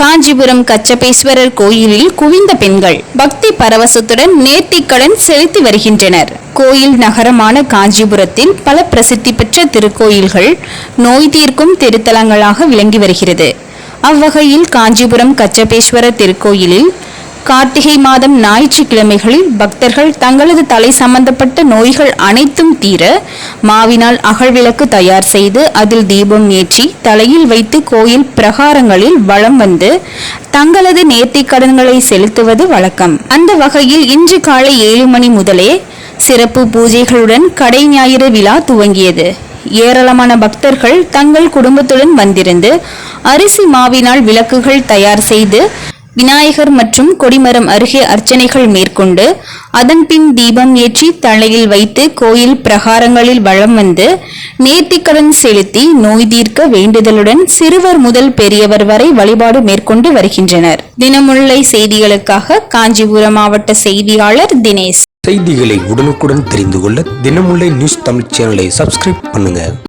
காஞ்சிபுரம் கச்சபேஸ்வரர் கோயிலில் குவிந்த பெண்கள் பக்தி பரவசத்துடன் நேர்த்திக்கடன் செலுத்தி வருகின்றனர். கோயில் நகரமான காஞ்சிபுரத்தில் பல பிரசித்தி பெற்ற திருக்கோயில்கள் நோய் தீர்க்கும் திருத்தலங்களாக விளங்கி வருகிறது. அவ்வகையில் காஞ்சிபுரம் கச்சபேஸ்வரர் திருக்கோயிலில் கார்த்திகை மாதம் ஞாயிற்றுக்கிழமைகளில் பக்தர்கள் தங்களது தலை சம்பந்தப்பட்ட நோய்கள் அனைத்தும் தீர மாவினால் அகழ்விளக்கு தயார் செய்து அதில் தீபம் ஏற்றி தலையில் வைத்து கோயில் பிரகாரங்களில் வலம் வந்து தங்களது நேர்த்திக் கடன்களை செலுத்துவது வழக்கம். அந்த வகையில் இன்று காலை ஏழு மணி முதலே சிறப்பு பூஜைகளுடன் கடை ஞாயிறு விழா துவங்கியது. ஏராளமான பக்தர்கள் தங்கள் குடும்பத்துடன் வந்திருந்து அரிசி மாவினால் விளக்குகள் தயார் செய்து விநாயகர் மற்றும் கொடிமரம் அருகே அர்ச்சனைகள் மேற்கொண்டு அதன்பின் தீபம் ஏற்றி தலையில் வைத்து கோயில் பிரகாரங்களில் வலம் வந்து நேர்த்திக்கடன் செலுத்தி நோய் தீர்க்க வேண்டுதலுடன் சிறுவர் முதல் பெரியவர் வரை வழிபாடு மேற்கொண்டு வருகின்றனர். தினமுல்லை செய்திகளுக்காக காஞ்சிபுரம் மாவட்ட செய்தியாளர் தினேஷ். செய்திகளை உடனுக்குடன் தெரிந்து கொள்ள தினமுல்லை நியூஸ் தமிழ் சேனலை சப்ஸ்கிரைப் பண்ணுங்க.